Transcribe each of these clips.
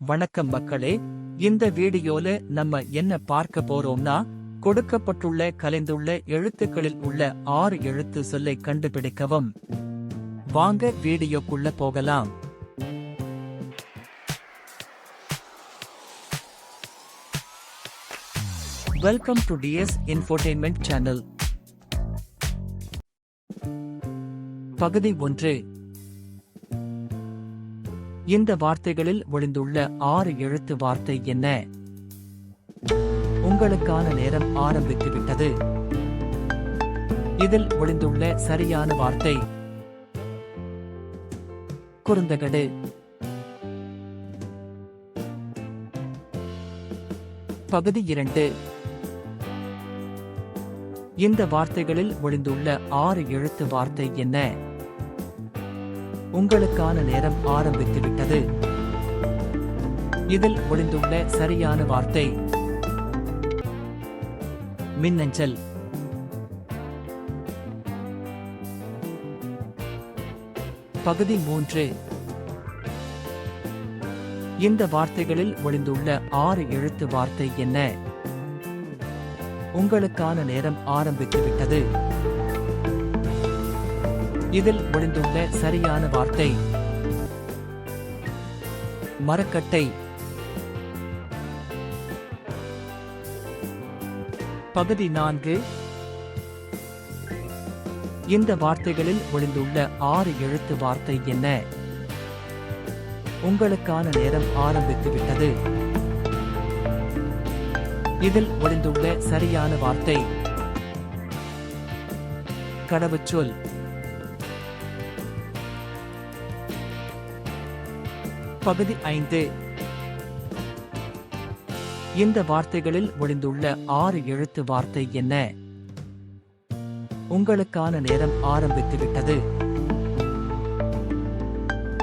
வணக்கம் மக்களே இந்த வீடியோல நம்ம என்ன பார்க்க போறோம்னா கொடுக்கப்பட்டுள்ள கலைந்துள்ள எழுத்துக்களில் உள்ள ஆறு எழுத்து சொல்லை கண்டுபிடிக்கவும். வாங்க வீடியோக்குள்ள போகலாம். Welcome to TS infotainment channel பகுதி ஒன்று இந்த வார்த்தைகளில் ஒளிந்துள்ள ஆறு எழுத்து வார்த்தை என்ன? உங்களுக்கான நேரம் ஆரம்பித்து விட்டது இதில் ஒளிந்துள்ள சரியான வார்த்தை. குறுந்தகடு. பகுதி இரண்டு. இந்த வார்த்தைகளில் ஒளிந்துள்ள ஆறு எழுத்து வார்த்தை என்ன? உங்களுக்கான நேரம் ஆரம்பித்து விட்டது இதில் ஒளிந்துள்ள சரியான வார்த்தை. மின்னஞ்சல். பகுதி மூன்று. இந்த வார்த்தைகளில் ஒளிந்துள்ள ஆறு எழுத்து வார்த்தை என்ன? உங்களுக்கான நேரம் ஆரம்பித்து விட்டது இதில் ஒளிந்துள்ள சரியான வார்த்தை. மரக்கட்டை. பகுதி நான்கு. இந்த வார்த்தைகளில் ஒளிந்துள்ள ஆறு எழுத்து வார்த்தை என்ன? உங்களுக்கான நேரம் ஆரம்பித்து விட்டது. இதில் ஒளிந்துள்ள சரியான வார்த்தை. கடவுச்சொல். பகுதி ஐந்து. இந்த வார்த்தைகளில் ஒளிந்துள்ள ஆறு எழுத்து வார்த்தை என்ன? உங்களுக்கான நேரம் ஆரம்பித்து விட்டது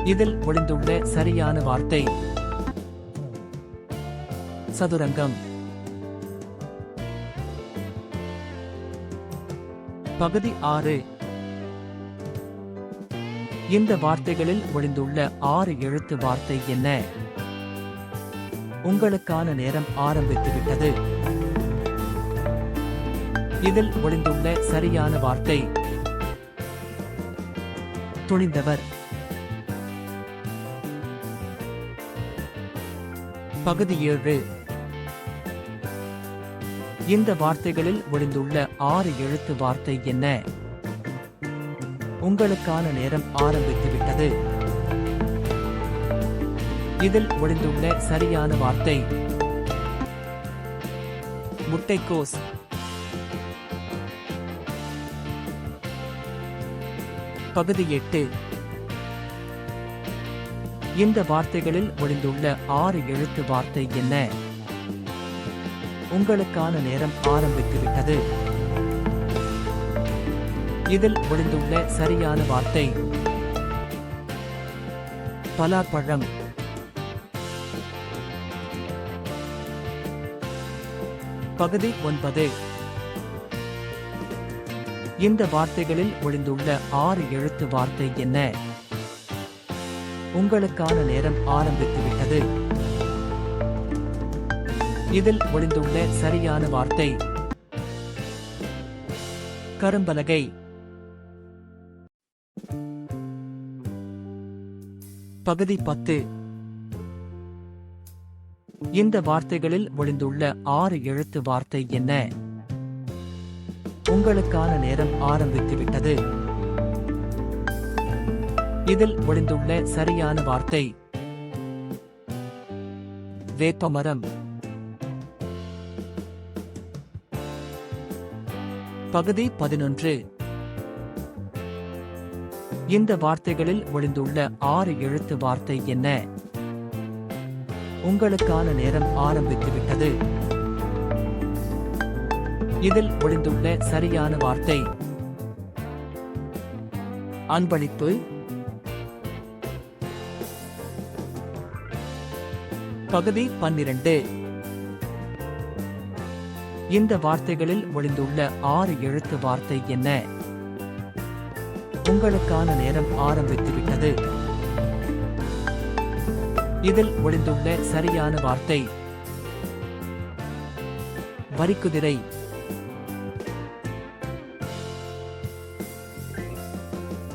இதில் ஒளிந்துள்ள சரியான வார்த்தை. சதுரங்கம். பகுதி ஆறு. இந்த வார்த்தைகளில் ஒளிந்துள்ள ஆறு எழுத்து வார்த்தை என்ன? உங்களுக்கான நேரம் ஆரம்பித்து விட்டது இதில் ஒளிந்துள்ள சரியான வார்த்தை. துணிந்தவர். பகுதி ஏழு. இந்த வார்த்தைகளில் ஒளிந்துள்ள ஆறு எழுத்து வார்த்தை என்ன? உங்களுக்கான நேரம் ஆரம்பித்து விட்டது இதில் ஒளிந்துள்ள சரியான வார்த்தை. முட்டைக்கோஸ். பகுதி எட்டு. இந்த வார்த்தைகளில் ஒளிந்துள்ள ஆறு எழுத்து வார்த்தை என்ன? உங்களுக்கான நேரம் ஆரம்பித்து விட்டது இதில் ஒளிந்துள்ள சரியான வார்த்தை. பலாப்பழம். பகுதி ஒன்பது. இந்த வார்த்தைகளில் ஒளிந்துள்ள ஆறு எழுத்து வார்த்தை என்ன? உங்களுக்கான நேரம் ஆரம்பித்துவிட்டது. இதில் ஒளிந்துள்ள சரியான வார்த்தை. கரும்பலகை. பகுதி பத்து. இந்த வார்த்தைகளில் ஒளிந்துள்ள ஆறு எழுத்து வார்த்தை என்ன? உங்களுக்கான நேரம் ஆரம்பித்து விட்டது இதில் ஒளிந்துள்ள சரியான வார்த்தை. வேப்பமரம். பகுதி பதினொன்று. இந்த வார்த்தைகளில் ஒளிந்துள்ள ஆறு எழுத்து வார்த்தை என்ன? உங்களுக்கான நேரம் ஆரம்பித்துவிட்டது. இதில் ஒளிந்துள்ள சரியான வார்த்தை. அன்பளிப்பு. பகுதி பன்னிரண்டு. இந்த வார்த்தைகளில் ஒளிந்துள்ள ஆறு எழுத்து வார்த்தை என்ன? உங்களுக்கான நேரம் ஆரம்பித்து விட்டது இதில் ஒளிந்துள்ள சரியான வார்த்தை. வரிக்குதிரை.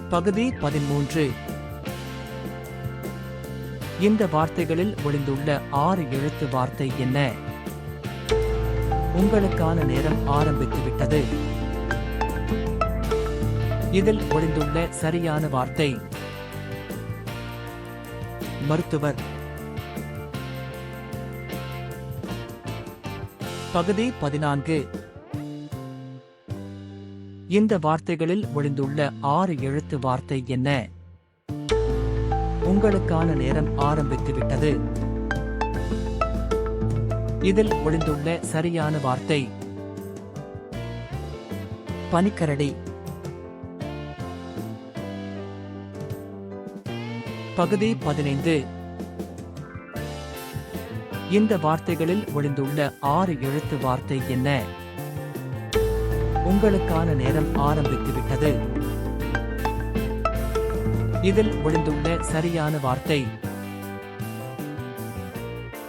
பகுதி பதிமூன்று. இந்த வார்த்தைகளில் ஒளிந்துள்ள ஆறு எழுத்து வார்த்தை என்ன? உங்களுக்கான நேரம் ஆரம்பித்து விட்டது இதில் ஒளிந்துள்ள சரியான வார்த்தை. மருத்துவர். பகுதி பதினான்கு. இந்த வார்த்தைகளில் ஒளிந்துள்ள ஆறு எழுத்து வார்த்தை என்ன? உங்களுக்கான நேரம் ஆரம்பித்துவிட்டது. இதில் ஒளிந்துள்ள சரியான வார்த்தை. பனிக்கரடி. பகுதி பதினைந்து. இந்த வார்த்தைகளில் ஒளிந்துள்ள ஆறு எழுத்து வார்த்தை என்ன? உங்களுக்கான நேரம் ஆரம்பித்து விட்டது இதில் ஒளிந்துள்ள சரியான வார்த்தை.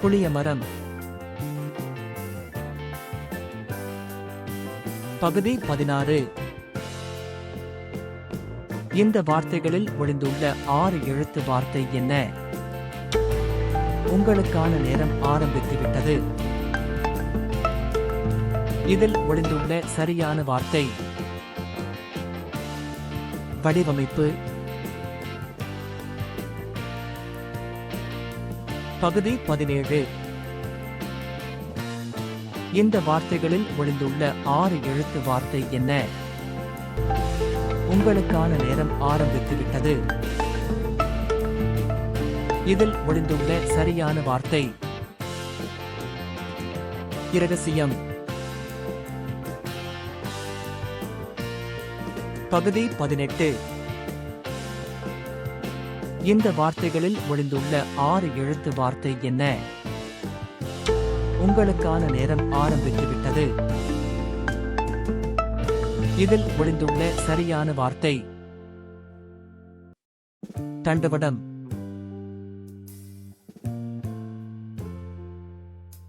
புளிய மரம் பகுதி பதினாறு. இந்த வார்த்தைகளில் ஒளிந்துள்ள ஆறு எழுத்து வார்த்தை என்ன? உங்களுக்கான நேரம் ஆரம்பித்து விட்டது இதில் ஒளிந்துள்ள சரியான வார்த்தை. வடிவமைப்பு. பகுதி பதினேழு. இந்த வார்த்தைகளில் ஒளிந்துள்ள ஆறு எழுத்து வார்த்தை என்ன? உங்களுக்கான நேரம் ஆரம்பித்து விட்டது இதில் ஒளிந்துள்ள சரியான வார்த்தை. இரகசியம். பகுதி பதினெட்டு. இந்த வார்த்தைகளில் ஒளிந்துள்ள ஆறு எழுத்து வார்த்தை என்ன? உங்களுக்கான நேரம் ஆரம்பித்து விட்டது இதில் ஒளிந்துள்ள சரியான வார்த்தை. தண்டவடம்.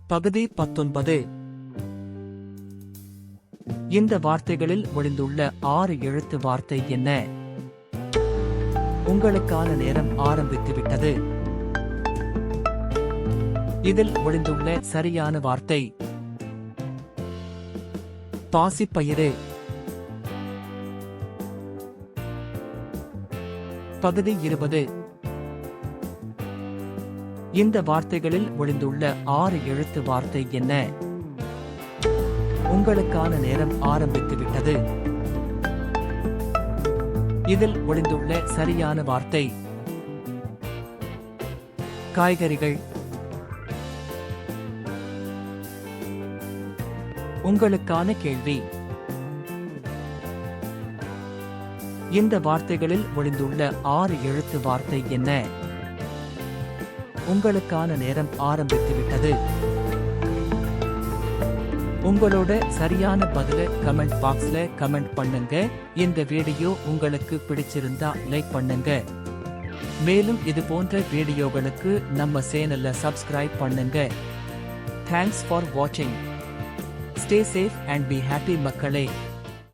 பகுதி பத்தொன்பது. இந்த வார்த்தைகளில் ஒளிந்துள்ள ஆறு எழுத்து வார்த்தை என்ன? உங்களுக்கான நேரம் ஆரம்பித்துவிட்டது இதில் ஒளிந்துள்ள சரியான வார்த்தை. பாசிப்பயிறு. பகுதி இருபது. இந்த வார்த்தைகளில் ஒளிந்துள்ள ஆறு எழுத்து வார்த்தை என்ன? உங்களுக்கான நேரம் ஆரம்பித்து விட்டது இதில் ஒளிந்துள்ள சரியான வார்த்தை. காய்கறிகள். உங்களுக்கான கேள்வி. இந்த வார்த்தைகளில் ஒளிந்துள்ள ஆறு எழுத்து வார்த்தை என்ன? உங்களுக்கான நேரம் ஆரம்பித்துவிட்டது. உங்களோட சரியான பதில கமெண்ட் பாக்ஸ்ல கமெண்ட் பண்ணுங்க. இந்த வீடியோ உங்களுக்கு பிடிச்சிருந்தா லைக் பண்ணுங்க. மேலும் இது போன்ற வீடியோகளுக்கு நம்ம சேனல்ல சப்ஸ்கிரைப் பண்ணுங்க. தேங்க்ஸ் ஃபார் வாட்சிங் stay safe and be happy மக்களே.